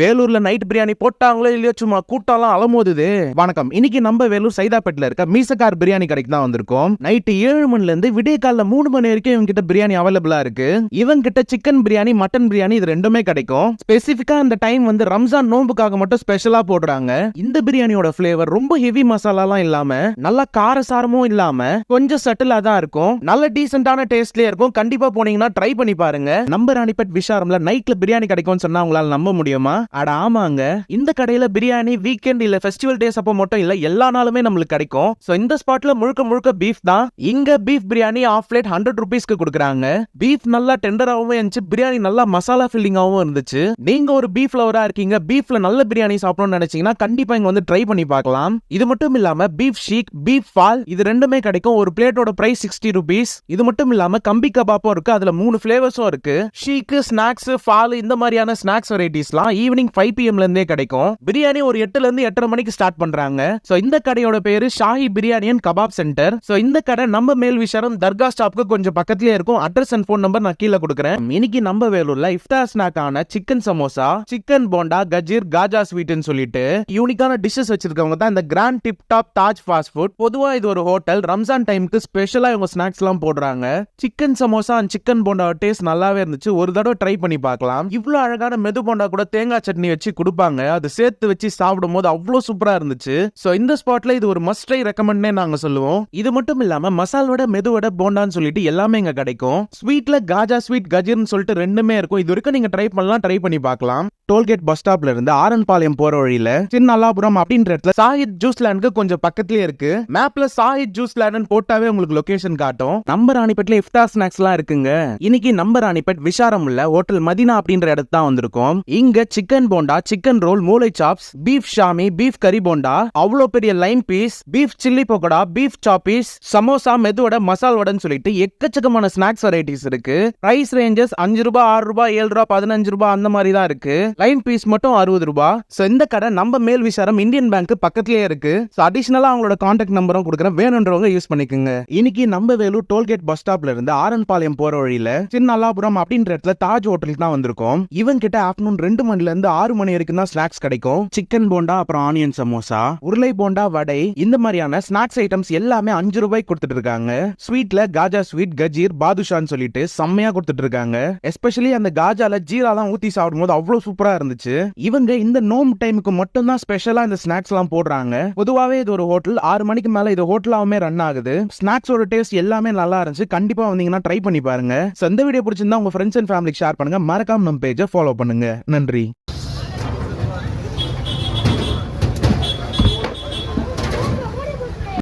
வேலூர்ல நைட் பிரியாணி போட்டாங்களோ இல்லையோ சும்மா கூட்டம்லாம் அலமோதுது. வணக்கம். இன்னைக்கு நம்ம வேலூர் சைதாப்பேட்டில் இருக்க மீசக்கார் பிரியாணி கடைக்கு தான் வந்திருக்கோம். நைட்டு ஏழு மணில இருந்து விடிய காலைல மூணு மணி வரைக்கும் இவங்க கிட்ட பிரியாணி அவைலபிளா இருக்கு. இவங்க கிட்ட சிக்கன் பிரியாணி மட்டன் பிரியாணி இது ரெண்டுமே கிடைக்கும். ஸ்பெசிஃபிக்கா இந்த டைம் வந்து ரம்ஜான் நோம்புக்காக மட்டும் ஸ்பெஷலா போடுறாங்க. இந்த பிரியாணியோட ஃபிளேவர் ரொம்ப ஹெவி மசாலாலாம் இல்லாம நல்லா காரசாரமும் இல்லாம கொஞ்சம் சட்டிலா தான் இருக்கும். நல்ல டீசென்டான டேஸ்ட்லயே இருக்கும். கண்டிப்பா போனீங்கன்னா ட்ரை பண்ணி பாருங்க. நம்ம ராணிபட் விஷாரம்ல நைட்ல பிரியாணி கிடைக்கும்னு சொன்னா உங்களால நம்ப முடியுமா? அட ஆமாங்க. இந்த கடையில பிரியாணி வீக்கெண்ட் இல்ல ஃபெஸ்டிவல் டேஸ் அப்போ மட்டும் இல்ல எல்லா நாளுமே நம்மளுக்கு கிடைக்கும். சோ இந்த ஸ்பாட்ல முழுக்க முழுக்க பீஃப் தான். இங்க beef biryani half plate hundred ருபீஸ்க்கு கொடுக்குறாங்க. பீஃப் நல்லா டெண்டராகவும் இருந்துச்சு. பிரியாணி நல்லா மசாலா ஃபில்லிங்காகவும் இருந்துச்சு. நீங்க ஒரு பீஃப் லவரா இருக்கீங்க. பீஃப்ல நல்ல பிரியாணி சாப்பிடணும்னு நினைச்சீங்கன்னா கண்டிப்பா இங்க வந்து ட்ரை பண்ணி பார்க்கலாம். இது மட்டும் இல்லாம பீஃப் ஷீக் பீஃப் ஃபால் இது ரெண்டுமே கிடைக்கும். ஒரு பிளேட்டோட பிரைஸ் சிக்ஸ்டி ருபீஸ் இது மட்டும் இல்லாம கம்பி கபாப்பும் இருக்கு. அதுல மூணு ஃபிளேவர்ஸும் இருக்கு. ஷீக்கு ஸ்நாக்ஸ் ஃபால் இந்த மாதிரியான ஸ்நாக்ஸ் வெரைட்டிஸ்லாம் ஈவினிங் ஃபைவ் பிஎம்ல இருந்தே கிடைக்கும். பிரியாணி ஒரு எட்டுல இருந்து எட்டரை மணிக்கு ஸ்டார்ட் பண்றாங்க. சோ இந்த கடையோட பேரு Shahi biryani and kebab centre so இந்த கடை நம்ம மேல் விஷயம் தர்கா ஸ்டாப்க்கு கொஞ்சம் பக்கத்துலயே இருக்கும். அட்ரஸ் அண்ட் ஃபோன் நம்பர் நான் கீழே கொடுக்குறேன். இன்னைக்கு நம்ம வேலூர்ல இஃப்தார் ஸ்நாக்கான சிக்கன் சமோசா சிக்கன் போண்டா கஜீர் காஜா ஸ்வீட்னு சொல்லிட்டு யூனிக்கான டிஷ்ஷஸ் வச்சிருக்கவங்க தான் இந்த grand tip top Taj fast food பொதுவா இது ஒரு ஹோட்டல் ரம்ஜான் டைமுக்கு ஸ்பெஷலா இவங்க ஸ்நாக்ஸ் எல்லாம் போடுறாங்க. Chicken samosa and chicken bonda taste நல்லாவே இருந்துச்சு. ஒரு தடவை ட்ரை பண்ணி பார்க்கலாம். இவ்வளவு அழகான மெது போண்டா கூட தேங்காய் சட்னி வச்சு கொடுப்பாங்க. அது சேர்த்து வச்சு சாப்பிடும் போது அவ்வளவு சூப்பரா இருந்துச்சு. ஸோ இந்த ஸ்பாட்ல இது ஒரு மஸ்ட்ரை ரெக்கமெண்ட்னே நாங்க சொல்லுவோம். இது மட்டும் இல்லாம மசாலோட மெதுவோட போண்டான்னு சொல்லிட்டு எல்லாமே இங்க கிடைக்கும். ஸ்வீட்ல காஜா ஸ்வீட் கஜீர்னு சொல்லிட்டு ரெண்டுமே இருக்கும். இது வரைக்கும் நீங்க ட்ரை பண்ணலாம் ட்ரை பண்ணி பார்க்கலாம். டோல்கேட் பஸ் ஸ்டாப்ல இருந்து ஆரன்பாளையம் போற வழியில சின்னல்லாபுரம் அப்படின்ற இடத்துல சாஹித் ஜூஸ் லேண்டுக்கு கொஞ்சம் பக்கத்துலயே இருக்கு. மேப்ல சாஹித் ஜூஸ் லேண்ட் போட்டாவே உங்களுக்கு லொகேஷன் காட்டும். நம்ம ராணிப்பேட்ல இஃப்தார் ஸ்நாக்ஸ் எல்லாம் இருக்குங்க. இன்னைக்கு நம்ம ராணிப்பேட் விஷாரம் உள்ள ஹோட்டல் மதினா அப்படின்ற இடத்து தான் வந்திருக்கோம். இங்க சிக்கன் போண்டா சிக்கன் ரோல் மூளை சாப்ஸ் பீஃப் ஷாமி பீஃப் கறி போண்டா அவ்வளோ பெரிய line piece beef chilli pakoda beef chops samosa medu vada மசால் வடைன்னு சொல்லிட்டு எக்கச்சக்கமான ஸ்நாக்ஸ் வெரைட்டிஸ் இருக்கு. பிரைஸ் ரேஞ்சஸ் அஞ்சு ரூபாய் ஆறு ரூபாய் ஏழு ரூபாய் பதினஞ்சு ரூபாய் அந்த மாதிரி தான் இருக்கு. லைன் பீஸ் மட்டும் அறுபது ரூபாய் ஸோ இந்த கடை நம்ம மேல் விசாரம் இந்தியன் பேங்க் பக்கத்துலேயே இருக்கு. ஸோ அடிஷனலாக அவங்களோட காண்டாக்ட் நம்பரும் கொடுக்குறேன். வேணுன்றவங்க யூஸ் பண்ணிக்கோங்க. இன்னைக்கு நம்ம வேலூர் டோல்கேட் பஸ் ஸ்டாப்ல இருந்து ஆரன்பாளையம் போற வழியில சின்னல்லாபுரம் அப்படின்ற இடத்துல தாஜ் ஹோட்டலுக்கு தான் வந்திருக்கோம். இவன் கிட்ட ஆஃப்டர்நூன் ரெண்டு மணில இருந்து ஆறு மணி வரைக்கும் தான் ஸ்நாக்ஸ் கிடைக்கும். சிக்கன் போண்டா அப்புறம் ஆனியன் சமோசா உருளை போண்டா வடை இந்த மாதிரியான ஸ்நாக்ஸ் ஐட்டம்ஸ் எல்லாமே அஞ்சு ரூபாய்க்கு கொடுத்துட்டு இருக்காங்க. ஸ்வீட்ல காஜா ஸ்வீட் கஜீர் பாதுஷான்னு சொல்லிட்டு செம்மையா கொடுத்துட்டு இருக்காங்க. எஸ்பெஷலி அந்த காஜால ஜீராலாம் ஊத்தி சாப்பிடும்போது அவ்வளவு சூப்பரா இருந்துச்சு. இவங்க இந்த நோம் டைமுக்கு மட்டும் தான் ஸ்பெஷலா இந்த ஸ்நாக்ஸ் எல்லாம் போடுறாங்க. பொதுவாவே இது ஒரு ஹோட்டல். ஆறு மணிக்கு மேல இது ஹோட்டலாவுமே ரன் ஆகுது. ஸ்நாக்ஸோட டேஸ்ட் எல்லாமே நல்லா இருந்துச்சு. கண்டிப்பா வந்தீங்கன்னா ட்ரை பண்ணி பாருங்க. So, இந்த வீடியோ பிடிச்சிருந்தா உங்க ஃப்ரெண்ட்ஸ் அண்ட் ஃபேமிலிக்கு ஷேர் பண்ணுங்க. மறக்காம நம்ம பேஜை ஃபாலோ பண்ணுங்க. நன்றி.